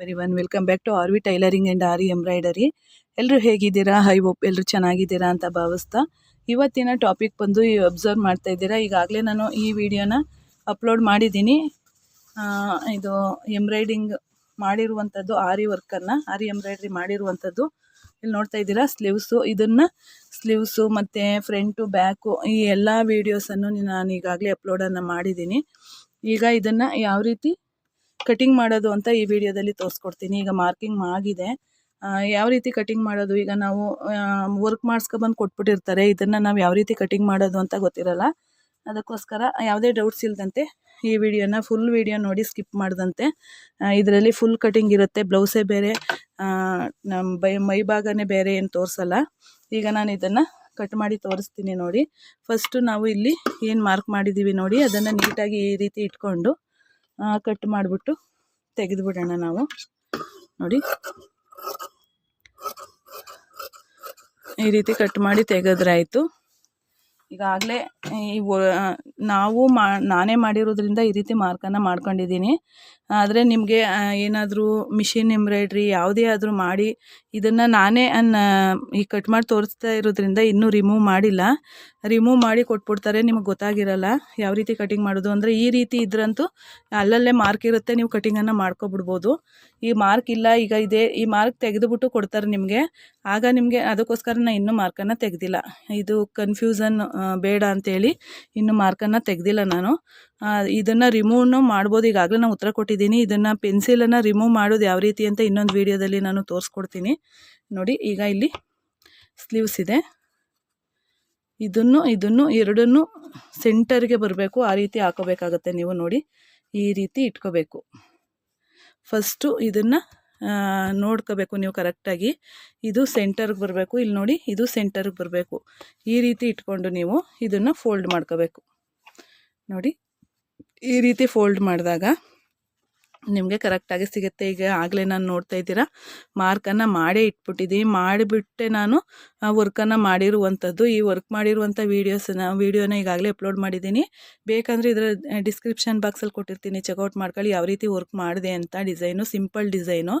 Everyone welcome back to R V tailoring and Aari embroidery ಎಲ್ಲರೂ ಹೇಗಿದ್ದೀರಾ? High hope ಎಲ್ಲರೂ ಚೆನ್ನಾಗಿದ್ದೀರಾ ಅಂತ ಭಾವಿಸ್ತಾ. ಇವತ್ತಿನ ಟಾಪಿಕ್ ಬಂದು ಅಬ್ಸರ್ವ್ ಮಾಡ್ತಾ ಇದ್ದೀರಾ. ಈಗಾಗಲೇ ನಾನು ಈ ವಿಡಿಯೋನ ಅಪ್ಲೋಡ್ ಮಾಡಿದ್ದೀನಿ. ಇದು ಎಂಬ್ರಾಯ್ಡಿಂಗ್ ಮಾಡಿರುವಂಥದ್ದು ಆರಿ ವರ್ಕನ್ನು ಆರಿ ಎಂಬ್ರಾಯ್ಡ್ರಿ ಮಾಡಿರುವಂಥದ್ದು. ಇಲ್ಲಿ ನೋಡ್ತಾ ಇದ್ದೀರಾ? ಸ್ಲೀವ್ಸು ಇದನ್ನು ಸ್ಲೀವ್ಸು ಮತ್ತು ಫ್ರಂಟು ಬ್ಯಾಕು ಈ ಎಲ್ಲ ವೀಡಿಯೋಸನ್ನು ನಾನು ಈಗಾಗಲೇ ಅಪ್ಲೋಡನ್ನು ಮಾಡಿದ್ದೀನಿ. ಈಗ ಇದನ್ನು ಯಾವ ರೀತಿ ಕಟಿಂಗ್ ಮಾಡೋದು ಅಂತ ಈ ವಿಡಿಯೋದಲ್ಲಿ ತೋರಿಸ್ಕೊಡ್ತೀನಿ. ಈಗ ಮಾರ್ಕಿಂಗ್ ಆಗಿದೆ. ಯಾವ ರೀತಿ ಕಟಿಂಗ್ ಮಾಡೋದು? ಈಗ ನಾವು ವರ್ಕ್ ಮಾಡಿಸ್ಕೊಬಂದು ಕೊಟ್ಬಿಟ್ಟಿರ್ತಾರೆ. ಇದನ್ನು ನಾವು ಯಾವ ರೀತಿ ಕಟಿಂಗ್ ಮಾಡೋದು ಅಂತ ಗೊತ್ತಿರಲ್ಲ. ಅದಕ್ಕೋಸ್ಕರ ಯಾವುದೇ ಡೌಟ್ಸ್ ಇಲ್ಲದಂತೆ ಈ ವಿಡಿಯೋನ ಫುಲ್ ವಿಡಿಯೋ ನೋಡಿ ಸ್ಕಿಪ್ ಮಾಡಿದಂತೆ. ಇದರಲ್ಲಿ ಫುಲ್ ಕಟಿಂಗ್ ಇರುತ್ತೆ. ಬ್ಲೌಸೇ ಬೇರೆ ನಮ್ಮ ಬೈ, ಮೈ ಭಾಗನೇ ಬೇರೆ ಏನು ತೋರಿಸಲ್ಲ. ಈಗ ನಾನು ಇದನ್ನು ಕಟ್ ಮಾಡಿ ತೋರಿಸ್ತೀನಿ ನೋಡಿ. ಫಸ್ಟು ನಾವು ಇಲ್ಲಿ ಏನು ಮಾರ್ಕ್ ಮಾಡಿದ್ದೀವಿ ನೋಡಿ. ಅದನ್ನು ನೀಟಾಗಿ ಈ ರೀತಿ ಇಟ್ಕೊಂಡು ಕಟ್ ಮಾಡಿಬಿಟ್ಟು ತೆಗೆದುಬಿಡೋಣ ನಾವು. ನೋಡಿ. ಈ ರೀತಿ ಕಟ್ ಮಾಡಿ ತೆಗೆದ್ರಾಯಿತು. ಈಗಾಗಲೇ ಈ ನಾವು ಮಾ, ನಾನೇ ಮಾಡಿರೋದ್ರಿಂದ ಈ ರೀತಿ ಮಾರ್ಕನ್ನು ಮಾಡ್ಕೊಂಡಿದ್ದೀನಿ. ಆದರೆ ನಿಮಗೆ ಏನಾದರೂ ಮಿಷಿನ್ ಎಂಬ್ರಾಯ್ಡ್ರಿ ಯಾವುದೇ ಆದರೂ ಮಾಡಿ, ಇದನ್ನು ನಾನೇ ಅನ್ನ, ಈ ಕಟ್ ಮಾಡಿ ತೋರಿಸ್ತಾ ಇರೋದ್ರಿಂದ ಇನ್ನೂ ರಿಮೂವ್ ಮಾಡಿಲ್ಲ. ರಿಮೂವ್ ಮಾಡಿ ಕೊಟ್ಬಿಡ್ತಾರೆ, ನಿಮಗೆ ಗೊತ್ತಾಗಿರಲ್ಲ ಯಾವ ರೀತಿ ಕಟಿಂಗ್ ಮಾಡೋದು. ಅಂದರೆ ಈ ರೀತಿ ಇದ್ರಂತೂ ಅಲ್ಲಲ್ಲೇ ಮಾರ್ಕ್ ಇರುತ್ತೆ, ನೀವು ಕಟಿಂಗನ್ನು ಮಾಡ್ಕೊಬಿಡ್ಬೋದು. ಈ ಮಾರ್ಕ್ ಇಲ್ಲ, ಈಗ ಇದೆ, ಈ ಮಾರ್ಕ್ ತೆಗೆದುಬಿಟ್ಟು ಕೊಡ್ತಾರೆ ನಿಮಗೆ. ಆಗ ನಿಮಗೆ ಅದಕ್ಕೋಸ್ಕರ ನಾನು ಇನ್ನೂ ಮಾರ್ಕನ್ನು ತೆಗೆದಿಲ್ಲ. ಇದು ಕನ್ಫ್ಯೂಸನ್ ಬೇಡ ಅಂತೇಳಿ ಇನ್ನೂ ಮಾರ್ಕನ್ನು ತೆಗೆದಿಲ್ಲ ನಾನು. ಇದನ್ನು ರಿಮೂವ್ನು ಮಾಡ್ಬೋದು. ಈಗಾಗಲೇ ನಾನು ಉತ್ತರ ಕೊಟ್ಟಿದ್ದೀನಿ. ಇದನ್ನು ಪೆನ್ಸಿಲನ್ನು ರಿಮೂವ್ ಮಾಡೋದು ಯಾವ ರೀತಿ ಅಂತ ಇನ್ನೊಂದು ವೀಡಿಯೋದಲ್ಲಿ ನಾನು ತೋರಿಸ್ಕೊಡ್ತೀನಿ. ನೋಡಿ, ಈಗ ಇಲ್ಲಿ ಸ್ಲೀವ್ಸ್ ಇದೆ. ಇದನ್ನು ಇದನ್ನು ಎರಡನ್ನೂ ಸೆಂಟರ್ಗೆ ಬರಬೇಕು. ಆ ರೀತಿ ಹಾಕೋಬೇಕಾಗತ್ತೆ ನೀವು ನೋಡಿ. ಈ ರೀತಿ ಇಟ್ಕೋಬೇಕು. ಫಸ್ಟು ಇದನ್ನು ನೋಡ್ಕೋಬೇಕು ನೀವು ಕರೆಕ್ಟಾಗಿ. ಇದು ಸೆಂಟರ್ಗೆ ಬರಬೇಕು. ಇಲ್ಲಿ ನೋಡಿ, ಇದು ಸೆಂಟರ್ಗೆ ಬರಬೇಕು. ಈ ರೀತಿ ಇಟ್ಕೊಂಡು ನೀವು ಇದನ್ನು ಫೋಲ್ಡ್ ಮಾಡ್ಕೋಬೇಕು. ನೋಡಿ ಈ ರೀತಿ ಫೋಲ್ಡ್ ಮಾಡಿದಾಗ ನಿಮಗೆ ಕರೆಕ್ಟಾಗಿ ಸಿಗುತ್ತೆ. ಈಗ ಆಗಲೇ ನಾನು ನೋಡ್ತಾ ಇದ್ದೀರಾ? ಮಾರ್ಕನ್ನು ಮಾಡೇ ಇಟ್ಬಿಟ್ಟಿದ್ದೀನಿ ಮಾಡಿಬಿಟ್ಟೆ ನಾನು ವರ್ಕನ್ನು ಮಾಡಿರುವಂಥದ್ದು. ಈ ವರ್ಕ್ ಮಾಡಿರುವಂಥ ವೀಡಿಯೋಸನ್ನ ವೀಡಿಯೋನ ಈಗಾಗಲೇ ಅಪ್ಲೋಡ್ ಮಾಡಿದ್ದೀನಿ ಬೇಕಂದರೆ ಇದರ ಡಿಸ್ಕ್ರಿಪ್ಷನ್ ಬಾಕ್ಸಲ್ಲಿ ಕೊಟ್ಟಿರ್ತೀನಿ. ಚೆಕ್ಔಟ್ ಮಾಡ್ಕೊಳ್ಳಿ. ಯಾವ ರೀತಿ ವರ್ಕ್ ಮಾಡಿದೆ ಅಂತ. ಡಿಸೈನು ಸಿಂಪಲ್ ಡಿಸೈನು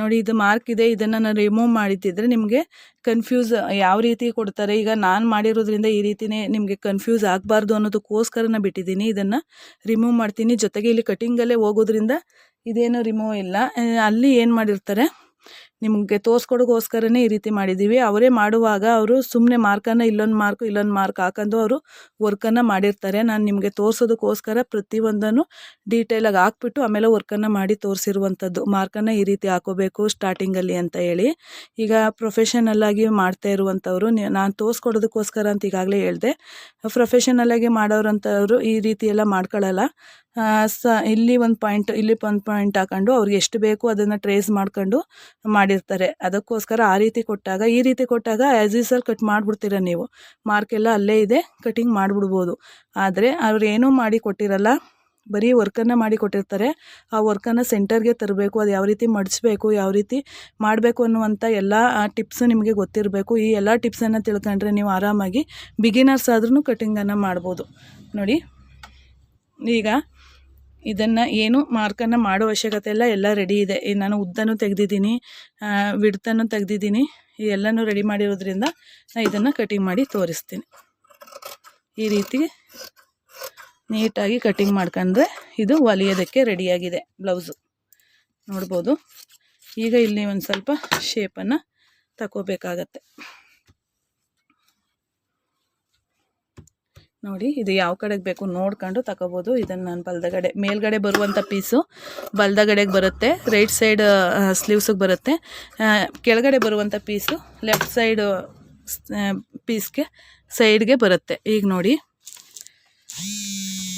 ನೋಡಿ, ಇದು ಮಾರ್ಕ್ ಇದೆ. ಇದನ್ನು ನಾನು ರಿಮೂವ್ ಮಾಡಿದ್ದಿದ್ರೆ ನಿಮಗೆ ಕನ್ಫ್ಯೂಸ್ ಯಾವ ರೀತಿ ಕೊಡ್ತಾರೆ? ಈಗ ನಾನು ಮಾಡಿರೋದ್ರಿಂದ ಈ ರೀತಿನೇ ನಿಮಗೆ ಕನ್ಫ್ಯೂಸ್ ಆಗಬಾರ್ದು ಅನ್ನೋದಕ್ಕೋಸ್ಕರ ನಾನು ಬಿಟ್ಟಿದ್ದೀನಿ. ಇದನ್ನು ರಿಮೂವ್ ಮಾಡ್ತೀನಿ. ಜೊತೆಗೆ ಇಲ್ಲಿ ಕಟಿಂಗಲ್ಲೇ ಹೋಗೋದ್ರಿಂದ ಇದೇನು ರಿಮೂವ್ ಇಲ್ಲ. ಅಲ್ಲಿ ಏನು ಮಾಡಿರ್ತಾರೆ? ನಿಮಗೆ ತೋರಿಸ್ಕೊಡೋಕ್ಕೋಸ್ಕರನೇ ಈ ರೀತಿ ಮಾಡಿದ್ದೀವಿ. ಅವರೇ ಮಾಡುವಾಗ ಅವರು ಸುಮ್ಮನೆ ಮಾರ್ಕನ್ನು ಇಲ್ಲೊಂದು ಮಾರ್ಕು, ಇಲ್ಲೊಂದು ಮಾರ್ಕ್ ಹಾಕೊಂಡು ಅವರು ವರ್ಕನ್ನು ಮಾಡಿರ್ತಾರೆ. ನಾನು ನಿಮಗೆ ತೋರಿಸೋದಕ್ಕೋಸ್ಕರ ಪ್ರತಿಯೊಂದನ್ನು ಡೀಟೇಲಾಗಿ ಹಾಕ್ಬಿಟ್ಟು ಆಮೇಲೆ ವರ್ಕನ್ನು ಮಾಡಿ ತೋರಿಸಿರುವಂಥದ್ದು ಮಾರ್ಕನ್ನು ಈ ರೀತಿ ಹಾಕೋಬೇಕು ಸ್ಟಾರ್ಟಿಂಗಲ್ಲಿ ಅಂತ ಹೇಳಿ. ಈಗ ಪ್ರೊಫೆಷನಲ್ಲಾಗಿ ಮಾಡ್ತಾ ಇರುವಂಥವ್ರು ನಾನು ತೋರಿಸ್ಕೊಡೋದಕ್ಕೋಸ್ಕರ ಅಂತ ಈಗಾಗಲೇ ಹೇಳಿದೆ. ಪ್ರೊಫೆಷನಲ್ಲಾಗಿ ಮಾಡೋರಂಥವ್ರು ಈ ರೀತಿ ಎಲ್ಲ ಮಾಡ್ಕೊಳ್ಳಲ್ಲ ಸ, ಇಲ್ಲಿ ಒಂದು ಪಾಯಿಂಟ್ ಇಲ್ಲಿ ಒಂದು ಪಾಯಿಂಟ್ ಹಾಕೊಂಡು ಅವ್ರಿಗೆ ಎಷ್ಟು ಬೇಕು ಅದನ್ನು ಟ್ರೇಸ್ ಮಾಡ್ಕೊಂಡು ಮಾಡಿರ್ತಾರೆ. ಅದಕ್ಕೋಸ್ಕರ ಆ ರೀತಿ ಕೊಟ್ಟಾಗ, ಈ ರೀತಿ ಕೊಟ್ಟಾಗ ಆ್ಯಸ್ ಈಸಲ್ಲಿ ಕಟ್ ಮಾಡಿಬಿಡ್ತೀರ ನೀವು. ಮಾರ್ಕ್ ಎಲ್ಲ ಅಲ್ಲೇ ಇದೆ ಕಟಿಂಗ್ ಮಾಡಿಬಿಡ್ಬೋದು. ಆದರೆ ಅವ್ರು ಏನೂ ಮಾಡಿ ಕೊಟ್ಟಿರಲ್ಲ, ಬರೀ ವರ್ಕನ್ನು ಮಾಡಿ ಕೊಟ್ಟಿರ್ತಾರೆ. ಆ ವರ್ಕನ್ನು ಸೆಂಟರ್ಗೆ ತರಬೇಕು, ಅದು ಯಾವ ರೀತಿ ಮಡಿಸ್ಬೇಕು, ಯಾವ ರೀತಿ ಮಾಡಬೇಕು ಅನ್ನುವಂಥ ಎಲ್ಲ ಟಿಪ್ಸು ನಿಮಗೆ ಗೊತ್ತಿರಬೇಕು. ಈ ಎಲ್ಲ ಟಿಪ್ಸನ್ನು ತಿಳ್ಕೊಂಡ್ರೆ ನೀವು ಆರಾಮಾಗಿ ಬಿಗಿನರ್ಸ್ ಆದ್ರೂ ಕಟಿಂಗನ್ನು ಮಾಡ್ಬೋದು. ನೋಡಿ, ಈಗ ಇದನ್ನು ಏನು ಮಾರ್ಕನ್ನು ಮಾಡೋ ಅವಶ್ಯಕತೆ ಇಲ್ಲ, ಎಲ್ಲ ರೆಡಿ ಇದೆ. ನಾನು ಉದ್ದನೂ ತೆಗೆದಿದ್ದೀನಿ ವಿಡ್ತನ್ನು ತೆಗೆದಿದ್ದೀನಿ ಎಲ್ಲನೂ ರೆಡಿ ಮಾಡಿರೋದ್ರಿಂದ ನಾನು ಇದನ್ನು ಕಟಿಂಗ್ ಮಾಡಿ ತೋರಿಸ್ತೀನಿ. ಈ ರೀತಿ ನೀಟಾಗಿ ಕಟಿಂಗ್ ಮಾಡ್ಕೊಂಡ್ರೆ ಇದು ಹೊಲಿಯೋದಕ್ಕೆ ರೆಡಿಯಾಗಿದೆ ಬ್ಲೌಸು ನೋಡ್ಬೋದು. ಈಗ ಇಲ್ಲಿ ಒಂದು ಸ್ವಲ್ಪ ಶೇಪನ್ನು ತಗೋಬೇಕಾಗತ್ತೆ ನೋಡಿ, ಇದು ಯಾವ ಕಡೆಗೆ ಬೇಕು ನೋಡ್ಕೊಂಡು ತಗೋಬೋದು. ಇದನ್ನು ನಾನು ಬಲ್ದಗಡೆ, ಮೇಲ್ಗಡೆ ಬರುವಂಥ ಪೀಸು ಬಲ್ದಗಡೆಗೆ ಬರುತ್ತೆ. ರೈಟ್ ಸೈಡ್ ಸ್ಲೀವ್ಸಿಗೆ ಬರುತ್ತೆ. ಕೆಳಗಡೆ ಬರುವಂಥ ಪೀಸು ಲೆಫ್ಟ್ ಸೈಡು ಪೀಸ್ಗೆ ಸೈಡ್ಗೆ ಬರುತ್ತೆ. ಈಗ ನೋಡಿ,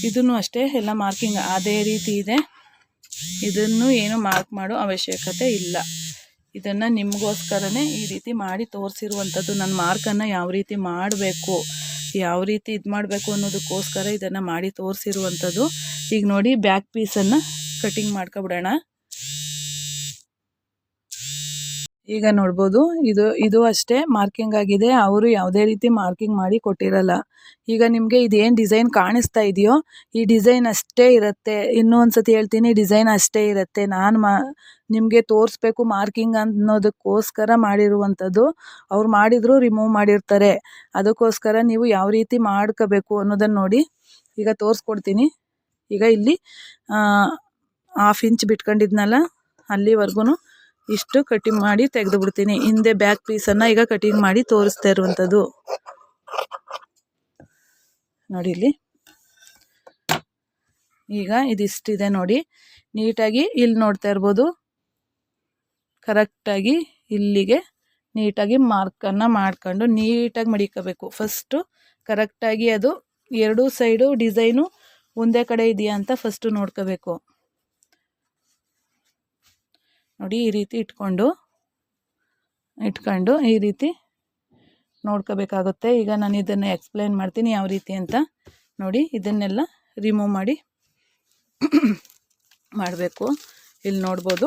ಇದನ್ನು ಅಷ್ಟೇ ಎಲ್ಲ ಮಾರ್ಕಿಂಗ್ ಅದೇ ರೀತಿ ಇದೆ. ಇದನ್ನು ಏನು ಮಾರ್ಕ್ ಮಾಡೋ ಅವಶ್ಯಕತೆ ಇಲ್ಲ. ಇದನ್ನು ನಿಮಗೋಸ್ಕರನೇ ಈ ರೀತಿ ಮಾಡಿ ತೋರಿಸಿರುವಂಥದ್ದು ನನ್ನ ಮಾರ್ಕನ್ನು ಯಾವ ರೀತಿ ಮಾಡಬೇಕು? ಯಾವ ರೀತಿ ಇದು ಮಾಡಬೇಕು ಅನ್ನೋದಕ್ಕೋಸ್ಕರ ಇದನ್ನು ಮಾಡಿ ತೋರಿಸಿರುವಂಥದ್ದು. ಈಗ ನೋಡಿ ಬ್ಯಾಕ್ ಪೀಸನ್ನು ಕಟಿಂಗ್ ಮಾಡ್ಕೊಬಿಡೋಣ. ಈಗ ನೋಡ್ಬೋದು, ಇದು ಇದು ಅಷ್ಟೇ ಮಾರ್ಕಿಂಗ್ ಆಗಿದೆ. ಅವರು ಯಾವುದೇ ರೀತಿ ಮಾರ್ಕಿಂಗ್ ಮಾಡಿ ಕೊಟ್ಟಿರಲ್ಲ. ಈಗ ನಿಮಗೆ ಇದೇನು ಡಿಸೈನ್ ಕಾಣಿಸ್ತಾ ಇದೆಯೋ, ಈ ಡಿಸೈನ್ ಅಷ್ಟೇ ಇರುತ್ತೆ. ಇನ್ನೂ ಒಂದು ಸತಿ ಹೇಳ್ತೀನಿ ಡಿಸೈನ್ ಅಷ್ಟೇ ಇರುತ್ತೆ. ನಾನು ಮಾ, ನಿಮಗೆ ತೋರಿಸ್ಬೇಕು ಮಾರ್ಕಿಂಗ್ ಅನ್ನೋದಕ್ಕೋಸ್ಕರ ಮಾಡಿರುವಂಥದ್ದು. ಅವ್ರು ಮಾಡಿದ್ರು ರಿಮೂವ್ ಮಾಡಿರ್ತಾರೆ. ಅದಕ್ಕೋಸ್ಕರ ನೀವು ಯಾವ ರೀತಿ ಮಾಡ್ಕೋಬೇಕು ಅನ್ನೋದನ್ನು ನೋಡಿ. ಈಗ ತೋರಿಸ್ಕೊಡ್ತೀನಿ. ಈಗ ಇಲ್ಲಿ ಹಾಫ್ ಇಂಚ್ ಬಿಟ್ಕೊಂಡಿದ್ನಲ್ಲ ಅಲ್ಲಿವರೆಗೂ ಇಷ್ಟು ಕಟಿಂಗ್ ಮಾಡಿ ತೆಗೆದು ಬಿಡ್ತೀನಿ ಹಿಂದೆ ಬ್ಯಾಕ್ ಪೀಸನ್ನು ಈಗ ಕಟಿಂಗ್ ಮಾಡಿ ತೋರಿಸ್ತಾ ಇರುವಂಥದ್ದು. ನೋಡಿ ಇಲ್ಲಿ. ಈಗ ಇದಿಷ್ಟಿದೆ ನೋಡಿ. ನೀಟಾಗಿ ಇಲ್ಲಿ ನೋಡ್ತಾ ಇರ್ಬೋದು. ಕರೆಕ್ಟಾಗಿ ಇಲ್ಲಿಗೆ ನೀಟಾಗಿ ಮಾರ್ಕನ್ನು ಮಾಡ್ಕೊಂಡು ನೀಟಾಗಿ ಮಡಿಕೋಬೇಕು. ಫಸ್ಟು ಕರೆಕ್ಟಾಗಿ ಅದು ಎರಡೂ ಸೈಡು ಡಿಸೈನು ಒಂದೇ ಕಡೆ ಇದೆಯಾ ಅಂತ ಫಸ್ಟು ನೋಡ್ಕೋಬೇಕು. ನೋಡಿ ಈ ರೀತಿ ಇಟ್ಕೊಂಡು ಇಟ್ಕೊಂಡು ಈ ರೀತಿ ನೋಡ್ಕೋಬೇಕಾಗುತ್ತೆ. ಈಗ ನಾನು ಇದನ್ನು ಎಕ್ಸ್ಪ್ಲೈನ್ ಮಾಡ್ತೀನಿ ಯಾವ ರೀತಿ ಅಂತ. ನೋಡಿ, ಇದನ್ನೆಲ್ಲ ರಿಮೂವ್ ಮಾಡಿ ಮಾಡಬೇಕು. ಇಲ್ಲಿ ನೋಡ್ಬೋದು.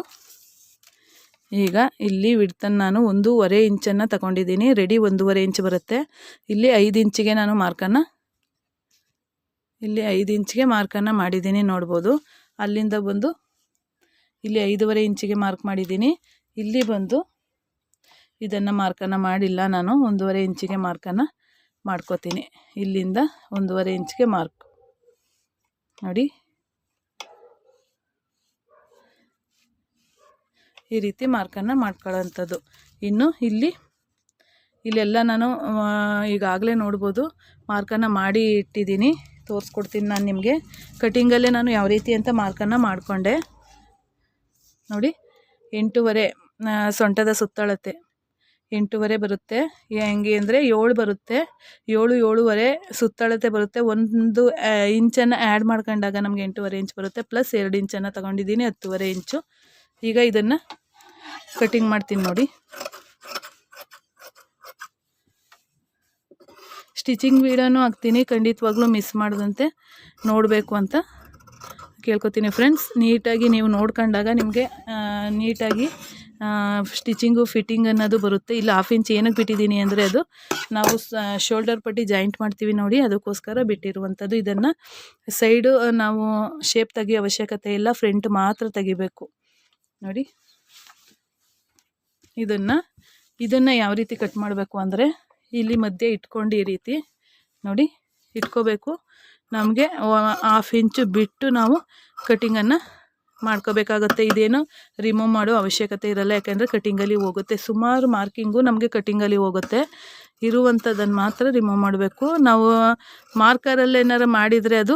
ಈಗ ಇಲ್ಲಿ ವಿಡ್ತನ್ನು ನಾನು ಒಂದೂವರೆ ಇಂಚನ್ನು ತಗೊಂಡಿದ್ದೀನಿ. ರೆಡಿ ಒಂದೂವರೆ ಇಂಚ್ ಬರುತ್ತೆ. ಇಲ್ಲಿ ಐದು ಇಂಚಿಗೆ ನಾನು ಮಾರ್ಕನ್ನು ಇಲ್ಲಿ ಐದು ಇಂಚಿಗೆ ಮಾರ್ಕನ್ನು ಮಾಡಿದ್ದೀನಿ ನೋಡ್ಬೋದು. ಅಲ್ಲಿಂದ ಬಂದು ಇಲ್ಲಿ ಐದೂವರೆ ಇಂಚಿಗೆ ಮಾರ್ಕ್ ಮಾಡಿದ್ದೀನಿ. ಇಲ್ಲಿ ಬಂದು ಇದನ್ನು ಮಾರ್ಕನ್ನು ಮಾಡಿಲ್ಲ ನಾನು, ಒಂದೂವರೆ ಇಂಚಿಗೆ ಮಾರ್ಕನ್ನು ಮಾಡ್ಕೋತೀನಿ. ಇಲ್ಲಿಂದ ಒಂದೂವರೆ ಇಂಚಿಗೆ ಮಾರ್ಕ್ ನೋಡಿ. ಈ ರೀತಿ ಮಾರ್ಕನ್ನು ಮಾಡ್ಕೊಳ್ಳೋವಂಥದ್ದು. ಇನ್ನು ಇಲ್ಲಿ, ಇಲ್ಲೆಲ್ಲ ನಾನು ಈಗಾಗಲೇ ನೋಡ್ಬೋದು ಮಾರ್ಕನ್ನು ಮಾಡಿ ಇಟ್ಟಿದ್ದೀನಿ. ತೋರಿಸ್ಕೊಡ್ತೀನಿ ನಾನು ನಿಮಗೆ. ಕಟಿಂಗಲ್ಲೇ ನಾನು ಯಾವ ರೀತಿ ಅಂತ ಮಾರ್ಕನ್ನು ಮಾಡಿಕೊಂಡೆ. ನೋಡಿ, ಎಂಟೂವರೆ ಸೊಂಟದ ಸುತ್ತಳತೆ. ಎಂಟೂವರೆ ಬರುತ್ತೆ. ಹೆಂಗೆ ಅಂದರೆ ಏಳು ಬರುತ್ತೆ. ಏಳು, ಏಳುವರೆ ಸುತ್ತಳತೆ ಬರುತ್ತೆ. ಒಂದು ಇಂಚನ್ನು ಆ್ಯಡ್ ಮಾಡ್ಕೊಂಡಾಗ ನಮಗೆ ಎಂಟೂವರೆ ಇಂಚ್ ಬರುತ್ತೆ. ಪ್ಲಸ್ ಎರಡು ಇಂಚನ್ನು ತೊಗೊಂಡಿದ್ದೀನಿ, ಹತ್ತುವರೆ ಇಂಚು. ಈಗ ಇದನ್ನು ಕಟಿಂಗ್ ಮಾಡ್ತೀನಿ ನೋಡಿ. ಸ್ಟಿಚಿಂಗ್ ವೀಡಿಯೋನೂ ಹಾಕ್ತೀನಿ. ಖಂಡಿತವಾಗ್ಲೂ ಮಿಸ್ ಮಾಡದಂತೆ ನೋಡಬೇಕು ಅಂತ. ಕೇಳ್ಕೊತೀನಿ ಫ್ರೆಂಡ್ಸ್ ನೀಟಾಗಿ ನೀವು ನೋಡ್ಕೊಂಡಾಗ ನಿಮಗೆ ನೀಟಾಗಿ ಸ್ಟಿಚಿಂಗು ಫಿಟ್ಟಿಂಗ್ ಅನ್ನೋದು ಬರುತ್ತೆ. ಇಲ್ಲ ಹಾಫ್ ಇಂಚ್ ಏನಕ್ಕೆ ಬಿಟ್ಟಿದ್ದೀನಿ ಅಂದರೆ ಅದು ನಾವು ಶೋಲ್ಡರ್ ಪಟ್ಟಿ ಜಾಯಿಂಟ್ ಮಾಡ್ತೀವಿ ನೋಡಿ, ಅದಕ್ಕೋಸ್ಕರ ಬಿಟ್ಟಿರುವಂಥದ್ದು. ಇದನ್ನು ಸೈಡು ನಾವು ಶೇಪ್ ತೆಗಿಯೋ ಅವಶ್ಯಕತೆ ಇಲ್ಲ ಫ್ರಂಟ್ ಮಾತ್ರ ತೆಗಿಬೇಕು. ನೋಡಿ. ಇದನ್ನು ಇದನ್ನು ಯಾವ ರೀತಿ ಕಟ್ ಮಾಡಬೇಕು ಅಂದರೆ, ಇಲ್ಲಿ ಮಧ್ಯೆ ಇಟ್ಕೊಂಡು ಈ ರೀತಿ ನೋಡಿ, ಇಟ್ಕೋಬೇಕು. ನಮಗೆ ಹಾಫ್ ಇಂಚು ಬಿಟ್ಟು ನಾವು ಕಟಿಂಗನ್ನು ಮಾಡ್ಕೋಬೇಕಾಗತ್ತೆ. ಇದೇನು ರಿಮೂವ್ ಮಾಡೋ ಅವಶ್ಯಕತೆ ಇರಲ್ಲ, ಯಾಕೆಂದರೆ ಕಟಿಂಗಲ್ಲಿ ಹೋಗುತ್ತೆ. ಸುಮಾರು ಮಾರ್ಕಿಂಗು ನಮಗೆ ಕಟಿಂಗಲ್ಲಿ ಹೋಗುತ್ತೆ. ಇರುವಂಥದ್ದನ್ನು ಮಾತ್ರ ರಿಮೂವ್ ಮಾಡಬೇಕು. ನಾವು ಮಾರ್ಕರಲ್ಲಿ ಏನಾರು ಮಾಡಿದರೆ ಅದು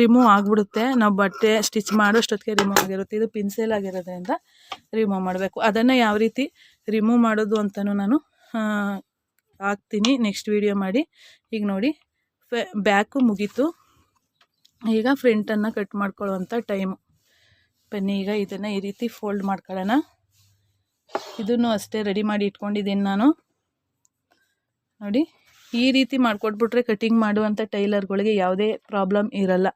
ರಿಮೂವ್ ಆಗಿಬಿಡುತ್ತೆ. ನಾವು ಬಟ್ಟೆ ಸ್ಟಿಚ್ ಮಾಡೋಷ್ಟೊತ್ತಿಗೆ ರಿಮೂವ್ ಆಗಿರುತ್ತೆ. ಇದು ಪಿನ್ಸೆಲ್ ಆಗಿರೋದ್ರಿಂದ ರಿಮೂವ್ ಮಾಡಬೇಕು. ಅದನ್ನು ಯಾವ ರೀತಿ ರಿಮೂವ್ ಮಾಡೋದು ಅಂತಲೂ ನಾನು ಹಾಕ್ತೀನಿ. ನೆಕ್ಸ್ಟ್ ವೀಡಿಯೋ ಮಾಡಿ. ಈಗ ನೋಡಿ. ಬ್ಯಾಕು ಮುಗೀತು. ಈಗ ಫ್ರಂಟನ್ನು ಕಟ್ ಮಾಡ್ಕೊಳ್ಳುವಂಥ ಟೈಮು ಬನ್ನಿ, ಈಗ ಇದನ್ನು ಈ ರೀತಿ ಫೋಲ್ಡ್ ಮಾಡ್ಕೊಳ್ಳೋಣ. ಇದನ್ನು ಅಷ್ಟೇ ರೆಡಿ ಮಾಡಿ ಇಟ್ಕೊಂಡಿದ್ದೀನಿ ನಾನು. ನೋಡಿ, ಈ ರೀತಿ ಮಾಡಿಕೊಟ್ಬಿಟ್ರೆ ಕಟಿಂಗ್ ಮಾಡುವಂಥ ಟೈಲರ್ಗಳಿಗೆ ಯಾವುದೇ ಪ್ರಾಬ್ಲಮ್ ಇರಲ್ಲ.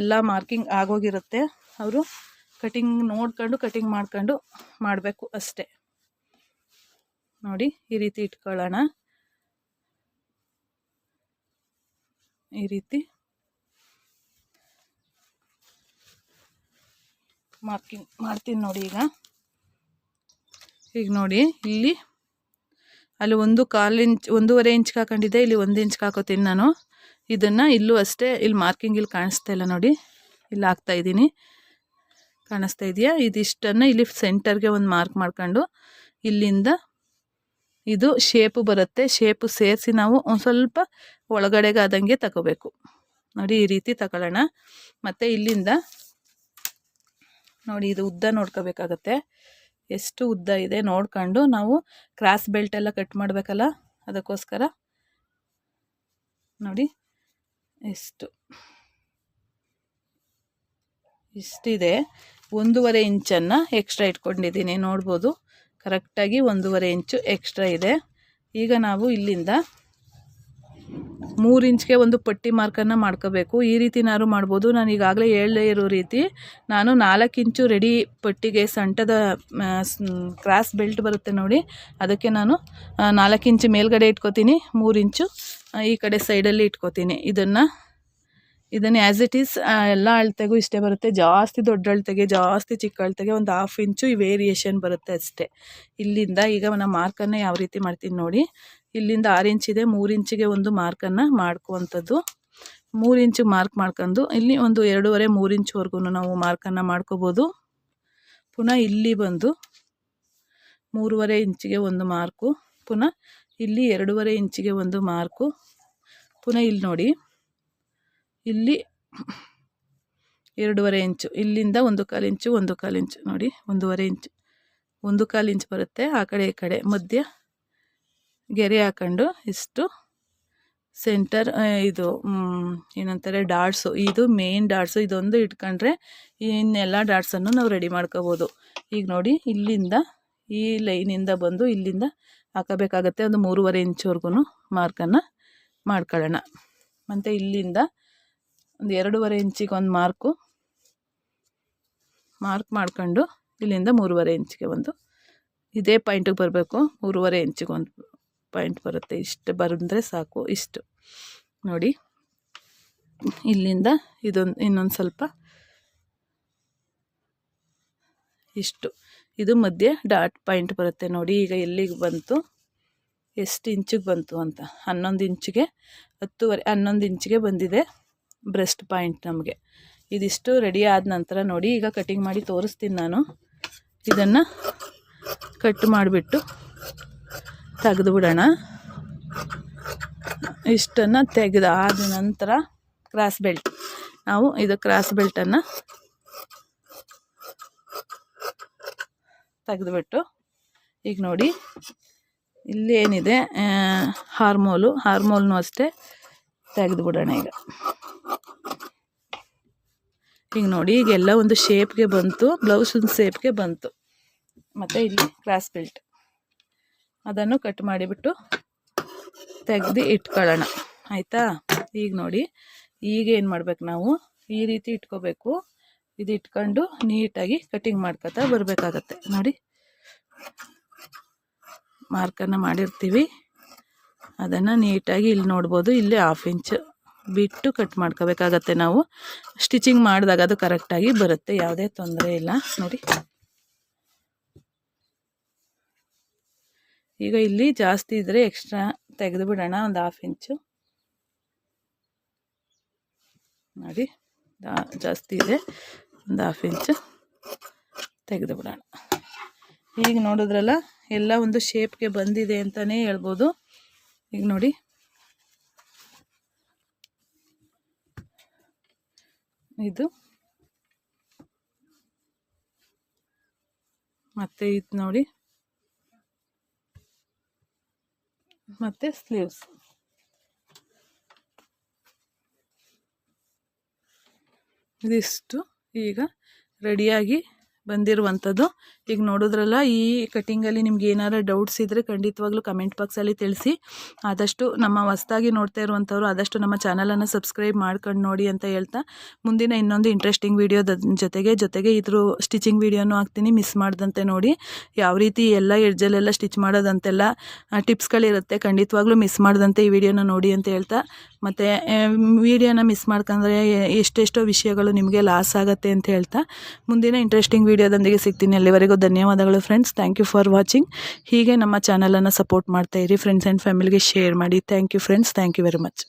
ಎಲ್ಲ ಮಾರ್ಕಿಂಗ್ ಆಗೋಗಿರುತ್ತೆ. ಅವರು ಕಟಿಂಗ್ ನೋಡ್ಕೊಂಡು ಕಟಿಂಗ್ ಮಾಡ್ಕೊಂಡು ಮಾಡಬೇಕು ಅಷ್ಟೇ. ನೋಡಿ, ಈ ರೀತಿ ಇಟ್ಕೊಳ್ಳೋಣ. ಈ ರೀತಿ ಮಾರ್ಕಿಂಗ್ ಮಾಡ್ತೀನಿ ನೋಡಿ ಈಗ. ಈಗ ನೋಡಿ, ಇಲ್ಲಿ, ಅಲ್ಲಿ ಒಂದು ಕಾಲು ಇಂಚ್, ಒಂದೂವರೆ ಇಂಚ್ಗೆ ಹಾಕೊಂಡಿದ್ದೆ ಇಲ್ಲಿ ಒಂದು ಇಂಚ್ಗೆ ಹಾಕೋತೀನಿ ನಾನು. ಇದನ್ನು ಇಲ್ಲೂ ಅಷ್ಟೇ, ಇಲ್ಲಿ ಮಾರ್ಕಿಂಗ್ ಇಲ್ಲಿ ಕಾಣಿಸ್ತಾ ಇಲ್ಲ ನೋಡಿ. ಇಲ್ಲಿ ಹಾಕ್ತಾ ಇದ್ದೀನಿ. ಕಾಣಿಸ್ತಾ ಇದೆಯಾ? ಇದಿಷ್ಟನ್ನು ಇಲ್ಲಿ ಸೆಂಟರ್ಗೆ ಒಂದು ಮಾರ್ಕ್ ಮಾಡ್ಕೊಂಡು, ಇಲ್ಲಿಂದ ಇದು ಶೇಪು ಬರುತ್ತೆ. ಶೇಪು ಸೇರಿಸಿ ನಾವು ಒಂದು ಸ್ವಲ್ಪ ಒಳಗಡೆಗೆ ಆದಂಗೆ ತಗೋಬೇಕು. ನೋಡಿ ಈ ರೀತಿ ತಗೊಳ್ಳೋಣ. ಮತ್ತು ಇಲ್ಲಿಂದ ನೋಡಿ ಇದು ಉದ್ದ ನೋಡ್ಕೋಬೇಕಾಗತ್ತೆ. ಎಷ್ಟು ಉದ್ದ ಇದೆ ನೋಡ್ಕೊಂಡು ನಾವು ಕ್ರಾಸ್ ಬೆಲ್ಟ್ ಎಲ್ಲ ಕಟ್ ಮಾಡಬೇಕಲ್ಲ ಅದಕ್ಕೋಸ್ಕರ. ನೋಡಿ ಎಷ್ಟು. ಇಷ್ಟಿದೆ. ಒಂದೂವರೆ ಇಂಚನ್ನು ಎಕ್ಸ್ಟ್ರಾ ಇಟ್ಕೊಂಡಿದ್ದೀನಿ. ನೋಡ್ಬೋದು. ಕರೆಕ್ಟಾಗಿ ಒಂದೂವರೆ ಇಂಚು ಎಕ್ಸ್ಟ್ರಾ ಇದೆ. ಈಗ ನಾವು ಇಲ್ಲಿಂದ ಮೂರು ಇಂಚ್ಗೆ ಒಂದು ಪಟ್ಟಿ ಮಾರ್ಕನ್ನು ಮಾಡ್ಕೋಬೇಕು. ಈ ರೀತಿನಾದ್ರು ಮಾಡ್ಬೋದು. ನಾನು ಈಗಾಗಲೇ ಹೇಳದೇ ಇರೋ ರೀತಿ ನಾನು ನಾಲ್ಕು ಇಂಚು ರೆಡಿ ಪಟ್ಟಿಗೆ ಸಂಟದ ಕ್ರಾಸ್ ಬೆಲ್ಟ್ ಬರುತ್ತೆ ನೋಡಿ. ಅದಕ್ಕೆ ನಾನು ನಾಲ್ಕು ಇಂಚು ಮೇಲ್ಗಡೆ ಇಟ್ಕೋತೀನಿ. ಮೂರು ಇಂಚು ಈ ಕಡೆ ಸೈಡಲ್ಲಿ ಇಟ್ಕೋತೀನಿ. ಇದನ್ನು ಇದನ್ನು ಆ್ಯಸ್ ಇಟ್ ಈಸ್ ಎಲ್ಲ ಅಳತೆಗೂ ಇಷ್ಟೇ ಬರುತ್ತೆ. ಜಾಸ್ತಿ ದೊಡ್ಡ ಅಳತೆಗೆ, ಜಾಸ್ತಿ ಚಿಕ್ಕ ಅಳತೆಗೆ ಒಂದು ಹಾಫ್ ಇಂಚು ಈ ವೇರಿಯೇಷನ್ ಬರುತ್ತೆ ಅಷ್ಟೇ. ಇಲ್ಲಿಂದ ಈಗ ನಾನು ಮಾರ್ಕನ್ನು ಯಾವ ರೀತಿ ಮಾಡ್ತೀನಿ ನೋಡಿ. ಇಲ್ಲಿಂದ ಆರು ಇಂಚಿದೆ ಮೂರು ಇಂಚಿಗೆ ಒಂದು ಮಾರ್ಕನ್ನು ಮಾಡ್ಕೋವಂಥದ್ದು. ಮೂರು ಇಂಚು ಮಾರ್ಕ್ ಮಾಡ್ಕೊಂಡು ಇಲ್ಲಿ ಒಂದು ಎರಡೂವರೆ, ಮೂರು ಇಂಚ್ವರೆಗೂ ನಾವು ಮಾರ್ಕನ್ನು ಮಾಡ್ಕೋಬೋದು. ಪುನಃ ಇಲ್ಲಿ ಬಂದು ಮೂರುವರೆ ಇಂಚಿಗೆ ಒಂದು ಮಾರ್ಕು ಪುನಃ ಇಲ್ಲಿ ಎರಡೂವರೆ ಇಂಚಿಗೆ ಒಂದು ಮಾರ್ಕು ಪುನಃ ಇಲ್ಲಿ ನೋಡಿ. ಇಲ್ಲಿ ಎರಡೂವರೆ ಇಂಚು, ಇಲ್ಲಿಂದ ಒಂದು ಕಾಲು ಇಂಚು, ಒಂದು ಕಾಲು ಇಂಚು ನೋಡಿ, ಒಂದೂವರೆ ಇಂಚು, ಒಂದು ಕಾಲು ಇಂಚು ಬರುತ್ತೆ, ಆ ಕಡೆ, ಈ ಕಡೆ, ಮಧ್ಯ. ಗೆರೆ ಹಾಕೊಂಡು ಇಷ್ಟು ಸೆಂಟರ್ ಇದು ಏನಂತಾರೆ ಡಾಟ್ಸು ಇದು ಮೇನ್ ಡಾಟ್ಸು ಇದೊಂದು ಇಟ್ಕೊಂಡ್ರೆ ಇನ್ನೆಲ್ಲ ಡಾಟ್ಸನ್ನು ನಾವು ರೆಡಿ ಮಾಡ್ಕೋಬೋದು. ಈಗ ನೋಡಿ, ಇಲ್ಲಿಂದ, ಈ ಲೈನಿಂದ ಬಂದು ಇಲ್ಲಿಂದ ಹಾಕಬೇಕಾಗತ್ತೆ. ಒಂದು ಮೂರುವರೆ ಇಂಚ್ವರೆಗೂ ಮಾರ್ಕನ್ನು ಮಾಡ್ಕೊಳ್ಳೋಣ. ಮತ್ತು ಇಲ್ಲಿಂದ ಒಂದು ಎರಡೂವರೆ ಇಂಚಿಗೆ ಒಂದು ಮಾರ್ಕು ಮಾರ್ಕ್ ಮಾಡ್ಕೊಂಡು ಇಲ್ಲಿಂದ ಮೂರುವರೆ ಇಂಚಿಗೆ ಒಂದು, ಇದೇ ಪಾಯಿಂಟಿಗೆ ಬರಬೇಕು. ಮೂರುವರೆ ಇಂಚಿಗೆ ಒಂದು ಪಾಯಿಂಟ್ ಬರುತ್ತೆ. ಇಷ್ಟು ಬಂದರೆ ಸಾಕು. ಇಷ್ಟು. ನೋಡಿ. ಇಲ್ಲಿಂದ ಇದೊಂದು, ಇನ್ನೊಂದು ಸ್ವಲ್ಪ. ಇಷ್ಟು. ಇದು ಮಧ್ಯೆ ಡಾಟ್ ಪಾಯಿಂಟ್ ಬರುತ್ತೆ. ನೋಡಿ, ಈಗ ಎಲ್ಲಿಗೆ ಬಂತು? ಎಷ್ಟು ಇಂಚಿಗೆ ಬಂತು ಅಂತ. ಹನ್ನೊಂದು ಇಂಚಿಗೆ, ಹತ್ತುವರೆ, ಹನ್ನೊಂದು ಇಂಚಿಗೆ ಬಂದಿದೆ ಬ್ರೆಸ್ಟ್ ಪಾಯಿಂಟ್ ನಮಗೆ. ಇದಿಷ್ಟು ರೆಡಿ ಆದ ನಂತರ ನೋಡಿ, ಈಗ ಕಟಿಂಗ್ ಮಾಡಿ ತೋರಿಸ್ತೀನಿ ನಾನು. ಇದನ್ನು ಕಟ್ ಮಾಡಿಬಿಟ್ಟು ತೆಗೆದು ಬಿಡೋಣ ಇಷ್ಟನ್ನು ತೆಗೆದಾದ ನಂತರ ಕ್ರಾಸ್ ಬೆಲ್ಟ್. ನಾವು ಇದು ಕ್ರಾಸ್ ಬೆಲ್ಟನ್ನು ತೆಗೆದುಬಿಟ್ಟು, ಈಗ ನೋಡಿ, ಇಲ್ಲಿ ಏನಿದೆ? ಹಾರ್ಮೋಲು. ಹಾರ್ಮೋಲ್ನು ಅಷ್ಟೇ ತೆಗೆದು ಬಿಡೋಣ ಈಗ. ಈಗ ನೋಡಿ ಈಗೆಲ್ಲ ಒಂದು ಶೇಪ್ಗೆ ಬಂತು ಬ್ಲೌಸ್ ಒಂದು ಶೇಪ್ಗೆ ಬಂತು. ಮತ್ತು ಇಲ್ಲಿ ಕ್ರಾಸ್ ಬೆಲ್ಟ್. ಅದನ್ನು ಕಟ್ ಮಾಡಿಬಿಟ್ಟು ತೆಗ್ದು ಇಟ್ಕೊಳ್ಳೋಣ. ಆಯಿತಾ? ಈಗ ನೋಡಿ, ಈಗ ಏನು ಮಾಡ್ಬೇಕು ನಾವು? ಈ ರೀತಿ ಇಟ್ಕೋಬೇಕು. ಇದು ಇಟ್ಕೊಂಡು ನೀಟಾಗಿ ಕಟಿಂಗ್ ಮಾಡ್ಕೊತಾ ಬರಬೇಕಾಗತ್ತೆ. ನೋಡಿ ಮಾರ್ಕನ್ನು ಮಾಡಿರ್ತೀವಿ. ಅದನ್ನು ನೀಟಾಗಿ ಇಲ್ಲಿ ನೋಡ್ಬೋದು. ಇಲ್ಲಿ ಹಾಫ್ ಇಂಚ್ ಬಿಟ್ಟು ಕಟ್ ಮಾಡ್ಕೋಬೇಕಾಗತ್ತೆ ನಾವು. ಸ್ಟಿಚಿಂಗ್ ಮಾಡಿದಾಗ ಅದು ಕರೆಕ್ಟಾಗಿ ಬರುತ್ತೆ. ಯಾವುದೇ ತೊಂದರೆ ಇಲ್ಲ. ನೋಡಿ. ಈಗ ಇಲ್ಲಿ ಜಾಸ್ತಿ ಇದ್ದರೆ ಎಕ್ಸ್ಟ್ರಾ ತೆಗೆದು ಬಿಡೋಣ ಒಂದು ಹಾಫ್ ಇಂಚು ನೋಡಿ ಜಾಸ್ತಿ ಇದೆ. ಒಂದು ಹಾಫ್ ಇಂಚು ತೆಗೆದು ಬಿಡೋಣ. ಈಗ ನೋಡಿದ್ರಲ್ಲ, ಎಲ್ಲ ಒಂದು ಶೇಪ್ಗೆ ಬಂದಿದೆ ಅಂತಲೇ ಹೇಳ್ಬೋದು. ಈಗ ನೋಡಿ. ಇದು. ಮತ್ತೆ ಇದು ನೋಡಿ. ಮತ್ತೆ ಸ್ಲೀವ್ಸ್ ಇದಿಷ್ಟು ಈಗ ರೆಡಿಯಾಗಿ ಬಂದಿರುವಂಥದ್ದು. ಈಗ ನೋಡಿದ್ರಲ್ಲ, ಈ ಕಟ್ಟಿಂಗಲ್ಲಿ ನಿಮ್ಗೆ ಏನಾರು ಡೌಟ್ಸ್ ಇದ್ದರೆ ಖಂಡಿತವಾಗ್ಲೂ ಕಮೆಂಟ್ ಬಾಕ್ಸಲ್ಲಿ ತಿಳಿಸಿ. ಆದಷ್ಟು ನಮ್ಮ ಹೊಸ್ದಾಗಿ ನೋಡ್ತಾ ಇರುವಂಥವ್ರು ಆದಷ್ಟು ನಮ್ಮ ಚಾನಲನ್ನು ಸಬ್ಸ್ಕ್ರೈಬ್ ಮಾಡ್ಕೊಂಡು ನೋಡಿ ಅಂತ ಹೇಳ್ತಾ, ಮುಂದಿನ ಇನ್ನೊಂದು ಇಂಟ್ರೆಸ್ಟಿಂಗ್ ವೀಡಿಯೋದ ಜೊತೆಗೆ ಜೊತೆಗೆ ಇದ್ರ ಸ್ಟಿಚಿಂಗ್ ವಿಡಿಯೋನು ಹಾಕ್ತೀನಿ ಮಿಸ್ ಮಾಡ್ದಂತೆ ನೋಡಿ. ಯಾವ ರೀತಿ ಎಲ್ಲ ಎಡ್ಜಲ್ಲೆಲ್ಲ ಸ್ಟಿಚ್ ಮಾಡೋದಂತೆಲ್ಲ ಟಿಪ್ಸ್ಗಳಿರುತ್ತೆ ಖಂಡಿತವಾಗ್ಲೂ ಮಿಸ್ ಮಾಡ್ದಂತೆ ಈ ವಿಡಿಯೋನ ನೋಡಿ ಅಂತ ಹೇಳ್ತಾ. ಮತ್ತು ವಿಡಿಯೋನ ಮಿಸ್ ಮಾಡ್ಕೊಂಡ್ರೆ ಎಷ್ಟೆಷ್ಟೋ ವಿಷಯಗಳು ನಿಮಗೆ ಲಾಸ್ ಆಗುತ್ತೆ ಅಂತ ಹೇಳ್ತಾ. ಮುಂದಿನ ಇಂಟ್ರೆಸ್ಟಿಂಗ್ ವಿಡಿಯೋದೊಂದಿಗೆ ಸಿಗ್ತೀನಿ, ಅಲ್ಲಿವರೆಗೂ. ಧನ್ಯವಾದಗಳು friends thank you for watching ಹೀಗೆ ನಮ್ಮ ಚಾನಲನ್ನು ಸಪೋರ್ಟ್ ಮಾಡ್ತಾ ಇರಿ. ಫ್ರೆಂಡ್ಸ್ ಆ್ಯಂಡ್ ಫ್ಯಾಮಿಲಿಗೆ ಶೇರ್ ಮಾಡಿ. Thank you friends thank you very much